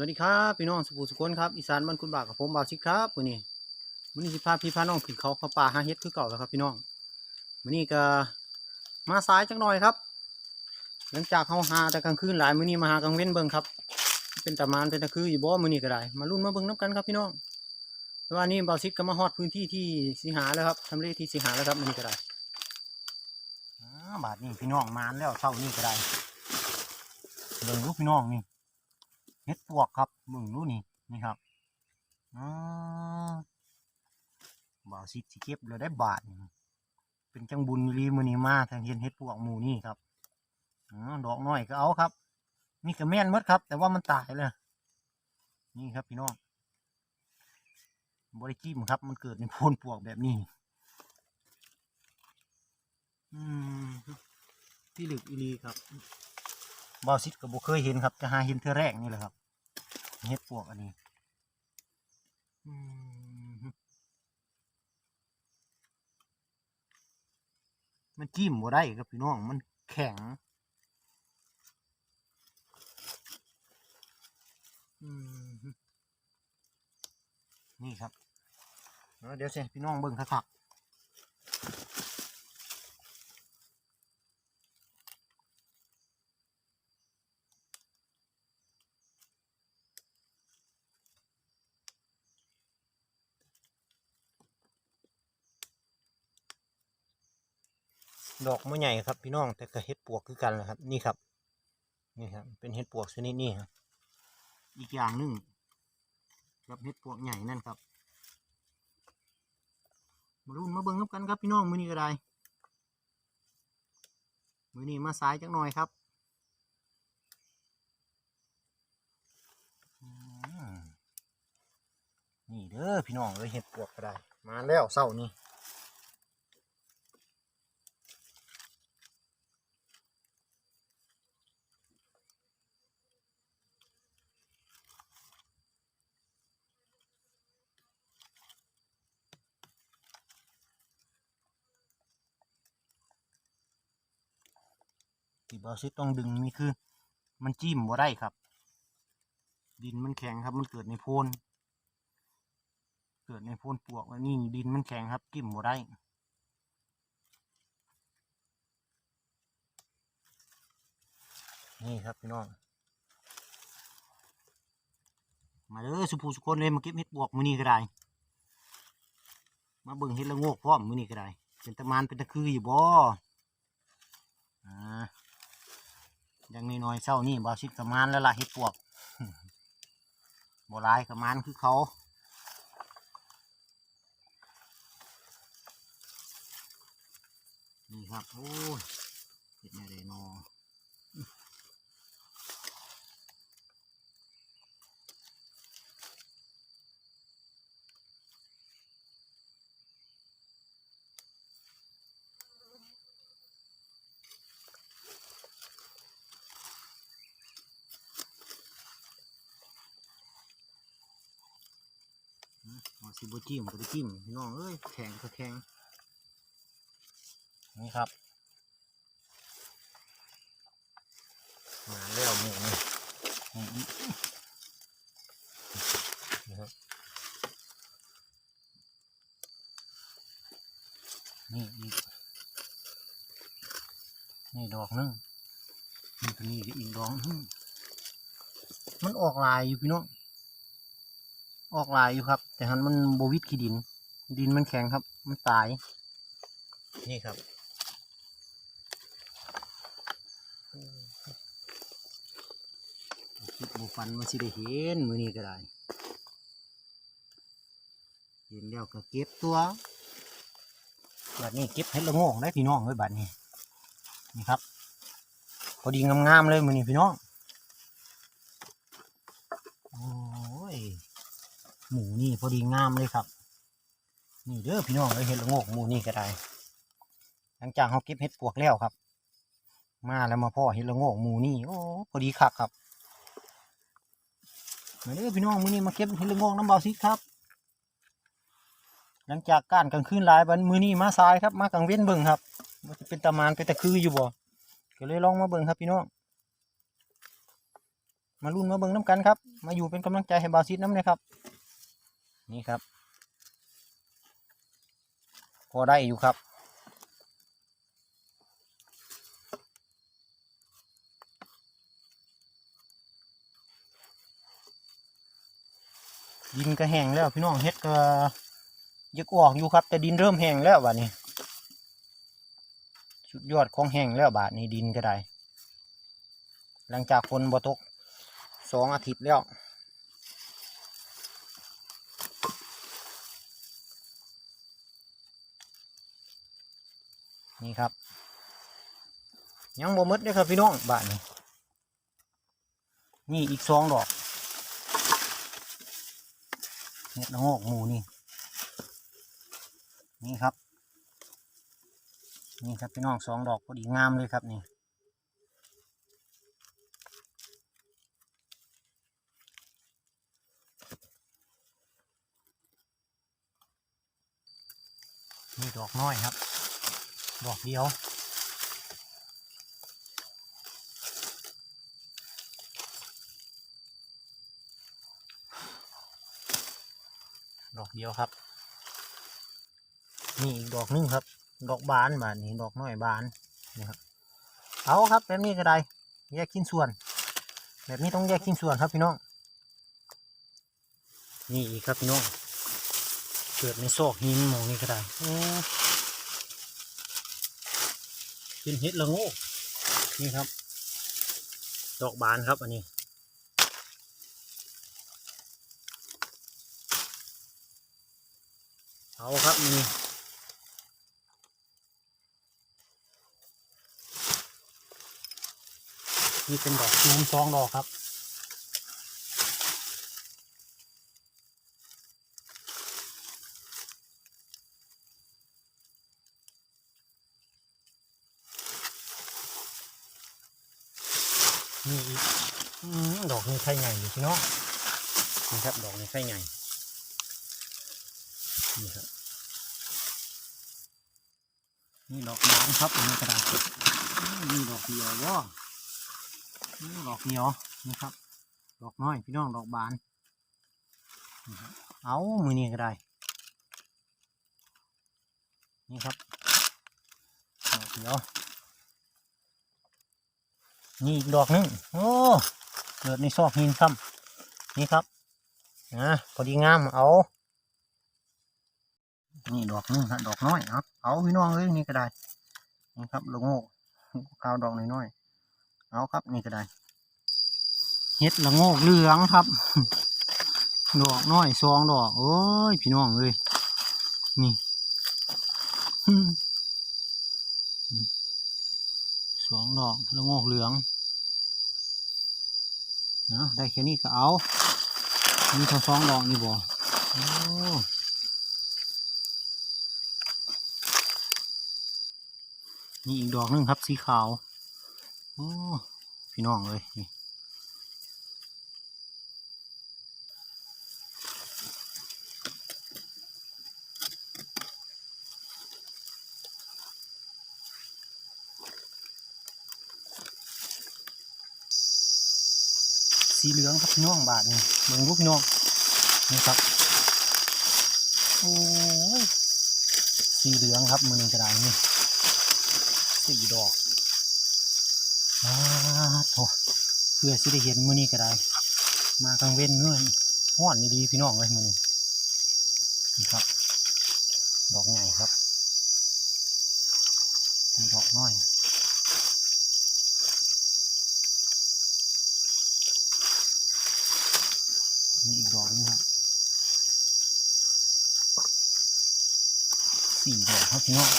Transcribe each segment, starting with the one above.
วัสดีครับพี่น้องสุภูสุคนครับอีสานบ้านคุณบากกับผมบ่าวชิคครับวันนี้วันนี้สิพาพี่พาน้องขึ้นเขาเขาป่าหาเฮ็ดคือเก่าแล้วครับพี่น้องวันนี้ก็มาสายจังหน่อยครับ หลังจากเขาหาแต่กลางคืนหลายมื้อนี้มาหากลางเว้นเบิ่งครับ เป็นตะมานเป็นตะคืออยู่บ่มื้อนี้ก็ได้ มาลุ้นมาเบิ่งน้ำกันครับพี่น้องแต่ว่านี่บ่าวชิคก็มาฮอดพื้นที่ที่สิหาแล้วครับทำเลที่สิหาแล้วครับมื้อนี้ก็ได้อ่าบาดนี้พี่น้องมานแล้วเช้านี้ก็ได้เบิ่งลูกพี่น้องนี่ เห็ดปวกครับมึงรู้นี่นี่ครับอ๋อบ่าวสิสิเก็บเลยได้บาทเป็นจังบุญรีมือนีมาทางเห็นเห็ดปวกหมูนี่ครับอ๋อดอกน้อยก็เอาครับ นี่ก็แม่นหมดครับ แต่ว่ามันตายเลยนี่ครับพี่น้องบริจิมครับ มันเกิดในโพนปวกแบบนี้อืมที่หลึกอีลีครับบอซิดก็บ่เคยเห็นครับ จะหาเห็นเธอแรกนี่แหละครับ เห็ดปวกอันนี้อืมมันจิ้มบ่ได้ครับพี่น้อง มันแข็งอืมนี่ครับแล้วเดี๋ยวสิพี่น้องเบิ่งคักๆ ดอกไม่ใหญ่ครับพี่น้องแต่ก็เห็ดปวกคือกันแหละครับ นี่ครับ นี่ครับ เป็นเห็ดปวกชนิดนี้ครับอีกอย่างหนึ่งกับเห็ดปวกใหญ่นั่นครับมาลุ้นมาเบิ่งกันครับพี่น้องมือนี้ก็ได้มือนี้มาสายจักหน่อยครับนี่เด้อพี่น้องเลยเห็ดปวกก็ได้ มาแล้วเศร้านี่ ที่บอซิต้องดึงนี่คือ มันจิ้มบ่ได้ครับ ดินมันแข็งครับ มันเกิดในโพนเกิดในโพนปวกแล้วนี่ดินมันแข็งครับจิ้มบ่ได้นี่ครับพี่น้อง มาเด้อสุภูสุคนเลยมาเก็บเห็ดปวกมือนี้ก็ได้ มาเบิ่งเห็ดละโงกพร้อมมือนี้ก็ได้ เป็นตะมานเป็นตะคืออยู่บ่อ่า ย่างน้อยๆเศร้านี่บาชิดกระมานแล้วล่ะเห็ดปวกบ่หลายกระมานคือเขานี่ครับโอ้ยเห็ดแม่ได้นอ เอาสิบจิ้มก็ไปจิ้มพี่น้องเอ้ยแข็งก็แข็งนี่ครับมาแล้วหมูนี่นี่อีกนี่ครับนี่อีกนี่ดอกนึงนี่ตัวนี้ก็อีกดอกนึงมันออกลายอยู่พี่น้อง ออกลายอยู่ครับ แต่หันมันบวิดขี้ดิน ดินมันแข็งครับ มันตาย นี่ครับคิดบูฟันมันสิได้เห็นมือนี้ก็ได้เห็นแล้วก็เก็บตัวบัดนี้เก็บเห็ดละโงงได้พี่น้องไว้บัดนี้ นี่ครับ พอดีงามๆเลยมือนี้พี่น้อง โอ้ย หมูนี่พอดีงามเลยครับ นี่เด้อพี่น้องเลยเห็ดละโงกหมูนี่ก็ได้ หลังจากเขาเก็บเห็ดปวกแล้วครับ มาแล้วมาพ่อเห็ดละโงกหมูนี่โอ้พอดีคักครับมาเด้อพี่น้องมือนี้มาเก็บเห็ดละโงกน้ำเบาซิครับ หลังจากการกลางคืนหลายวันมือนี้มาสายครับ มากลางเว้นเบิ่งครับมันจะเป็นตะมานเป็นตะคืออยู่บ่ก็เลยลองมาเบิ่งครับพี่น้องมาลุ้นมาเบิ่งน้ำกันครับ มาอยู่เป็นกำลังใจให้บาซิดน้ำเลยครับ นี่ครับ พอได้อยู่ครับ ดินก็แห้งแล้วพี่น้องเฮ็ดก็ยังออกอยู่ครับ แต่ดินเริ่มแห้งแล้วบาดนี้สุดยอดของแห้งแล้วบาดนี้ดินก็ได้ หลังจากฝนบ่ตกสองอาทิตย์แล้ว นี่ครับ ยังบ่มดเลยครับพี่น้องบาทนี้นี่อีกสองดอกเห็ดละโงกหมูนี่ นี่ครับ นี่ครับพี่น้องสองดอกพอดีงามเลยครับนี่นี่ดอกน้อยครับ ดอกเดียวดอกเดียวครับนี่อีกดอกหนึงครับ ดอกบานบานนี้ดอกน้อยบานนี่ครับเอาครับแบบนี้ก็ได้แยกชิ้นส่วน แบบนี้ต้องแยกชิ้นส่วนครับพี่น้องนี่อีกครับพี่น้องเกิดในซอกหินมองนี้ก็ได้ เป็นเห็ดละโงกนี่ครับ ดอกบานครับ อันนี้ เอาครับนี่นี่เป็นดอกจูมสองดอกครับ นี่อีกดอกนี้ไข่ใหญ่อยู่พี่น้องนี่ครับ ดอกนี้ไข่ใหญ่นี่ครับนี่ดอกบานครับอันนี้กระดาษนี่ดอกเดียวว่นี่ดอกเดียวนี่ครับ ดอกน้อยพี่น้องดอกบานเอามือนี้ก็ได้ นี่ครับดอกเดียว นี่อีกดอกหนึงโอ้เกิดในซอกหินซ้ำนี่ครับนะพอดีงามเอา นี่ดอกหนึงครับดอกน้อยครับ เอาพี่น้องเลยนี่ก็ได้นี่ครับลูกโงกกาวดอกน้อยๆเอาครับนี่ก็ได้เฮ็ดละโงกเหลืองครับ ดอกน้อยสองดอกโอ้ยพี่น้องเลยนี่ สองดอกแล้วงอกเหลืองนะได้แค่นี้ก็เอามีเท่าสองดอกนี่บ่โอ้นี่อีกดอกหนึงครับสีขาว โอ้ พี่น้องเลยนี่สีเหลืองครับพี่ น้องบาทนี่เบิ่งลูกพี่น้องนี่ครับโอ้ยสีเหลืองครับมือหนึ่งกระดาษนี่สี่ดอกอาโถเพื่อสิได้เห็นมือนี้ก็ได้มากลางเว้นเงื่อนห้อนดีพี่น้องเลยมือนี้นี่ครับ ดอกใหญ่ครับมีดอกน้อย นี่อีกดอกนึงครับ สี่ดอก ครับพี่น้อง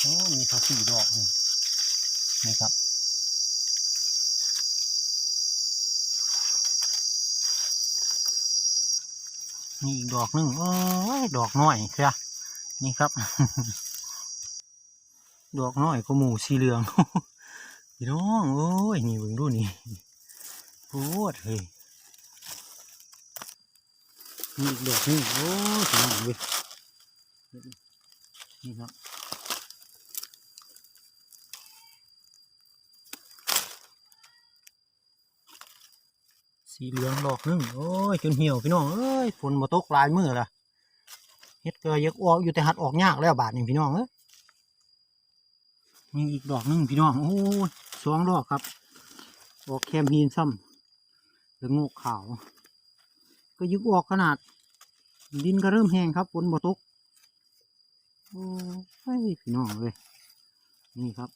โอ้มีเขาสี่ดอกนี่ครับนี่อีกดอกหนึ่งโอ้ยดอกน้อยเชียนี่ครับ ดอกน้อยก็หมูสีเหลืองพี่น้องโอ้ยนี่เบิ่งดูนี่โคตรเฮ้ยนี่อีกดอกนึงโอ้ยพี่น้องเว้ย นี่ครับสีเหลืองดอกหนึงโอ้ยจนเหี่ยวพี่น้องเอ้ยฝนมาตกลายมือละเฮ็ดเกลือยักออกอยู่แต่หัดออกยากแล้วบาทนี่พี่น้องเอ้ยมีอีกดอกหนึงพี่น้องโอ้ยสองดอกครับออกแคมฮีนซ้ำแล้วงอกขาว ก็ยึกออกขนาด ดินก็เริ่มแห้งครับฝนบ่ตก โอ้ยพี่น้องเลยนี่ครับ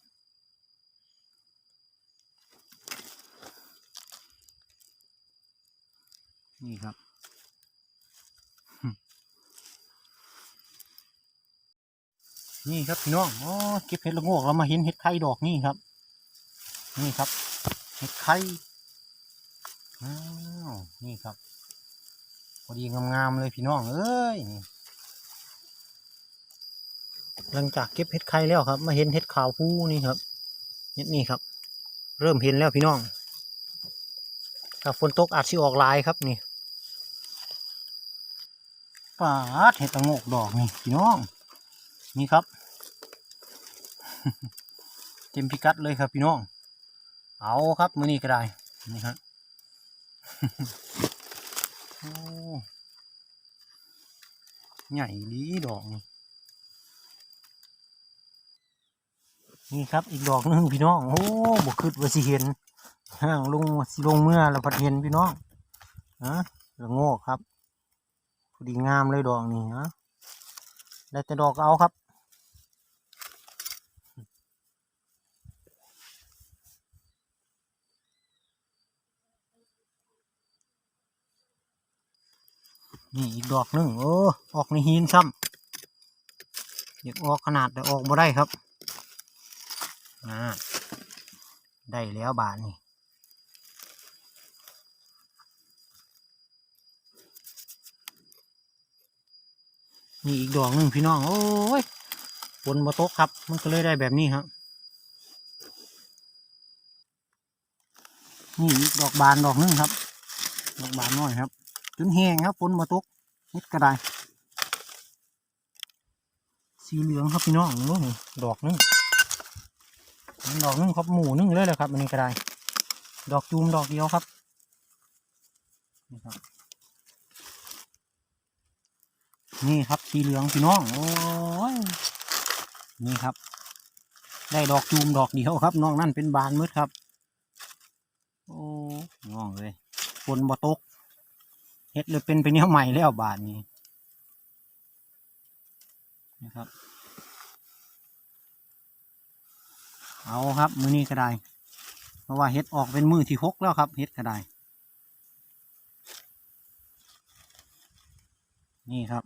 นี่ครับ นี่ครับพี่น้องอ๋อเก็บเห็ดละโงกแล้วมาเห็นเห็ดไข่ดอกนี่ครับ นี่ครับ เห็ดไข่อ้าวนี่ครับพอดีงามๆเลยพี่น้องเอ้ยนี่ หลังจากเก็บเห็ดไข่แล้วครับ มาเห็นเห็ดขาวผู้นี่ครับเห็ดนี่ครับ เริ่มเห็นแล้วพี่น้องถ้าฝนตกอาจสิออกลายครับนี่ปาดเห็ดตะโงกดอกนี่พี่น้อง นี่ครับ เต็มพิกัดเลยครับพี่น้อง เอาครับมือนี้ก็ได้นี่ครับใหญ่ดีดอกนี่ นี่ครับอีกดอกหนึงพี่น้องโอ้บกขึ้นว่าสิเห็นห่างลงสิลงเมื่อแล้วพัดเห็นพี่น้องนะละโงกครับพอดีงามเลยดอกนี้นะได้แต่ดอกเอาครับนี่อีกดอกหนึงโอ้ออกในหินซ้ำอยากออกขนาดแต่ออกบ่ได้ครับ อ่าได้แล้วบาทนี่นี่อีกดอกหนึ่งพี่น้อง โอ้ยฝนมาตกครับ มันก็เลยได้แบบนี้ครับนี่อีกดอกบานดอกหนึงครับ ดอกบานน้อยครับจนแห้งครับฝนมาตกนิดก็ได้สีเหลืองครับพี่น้องนู้นดอกนึง ดอกนึงครับหมูนึงเลยเลยครับอันนี้ก็ได้ ดอกจูมดอกเดียวครับนี่ครับ นี่ครับสีเหลืองพี่น้องโอ้ยนี่ครับ ได้ดอกจูมดอกเดียวครับน้องนั่นเป็นบานมืดครับ โอ้น้องเลยฝนมาตกเฮ็ดเลยเป็นไปแนวใหม่แล้วบาทนี้นะครับ เอาครับ มือนี้ก็ได้ เพราะว่าเฮ็ดออกเป็นมือที่หกแล้วครับเฮ็ดก็ได้นี่ครับ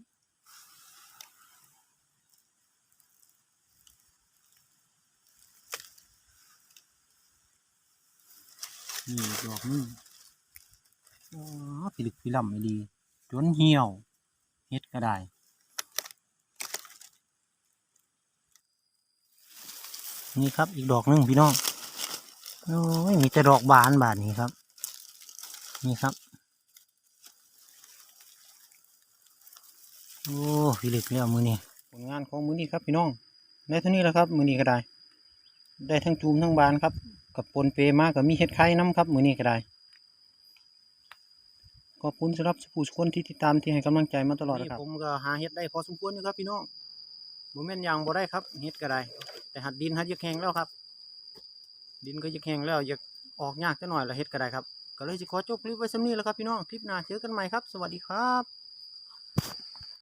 นี่ดอกนี่อ๋อพิลึกพิล่ำไม่ดีจนเหี่ยวเฮ็ดก็ได้ นี่ครับอีกดอกหนึงพี่น้องโอ้ยมีแต่ดอกบานบานนี้ครับ นี่ครับโอ้พิลึกแล้วมือนี้ผลงานของมือนี้ครับพี่น้องได้เท่านี้แล้วครับ มือนี้ก็ได้ ได้ทั้งจูมทั้งบานครับ กับปนเปมากับมีเฮ็ดไข่น้ำครับ มือนี้ก็ได้ขอบคุณสำหรับผู้คนที่ติดตามที่ให้กำลังใจมาตลอดนะครับผมก็หาเฮ็ดได้พอสมควรอยู่ครับพี่น้องบ่แม่นอย่างบ่ได้ครับเฮ็ดก็ได้ แต่หัดดินหัดยึกแข็งแล้วครับ ดินก็ยึกแข็งแล้วอยากออกยากจะหน่อยละเฮ็ดก็ได้ครับ ก็เลยจะขอจบคลิปไว้สำนี้แล้วครับพี่น้อง คลิปหน้าเจอกันใหม่ครับ สวัสดีครับ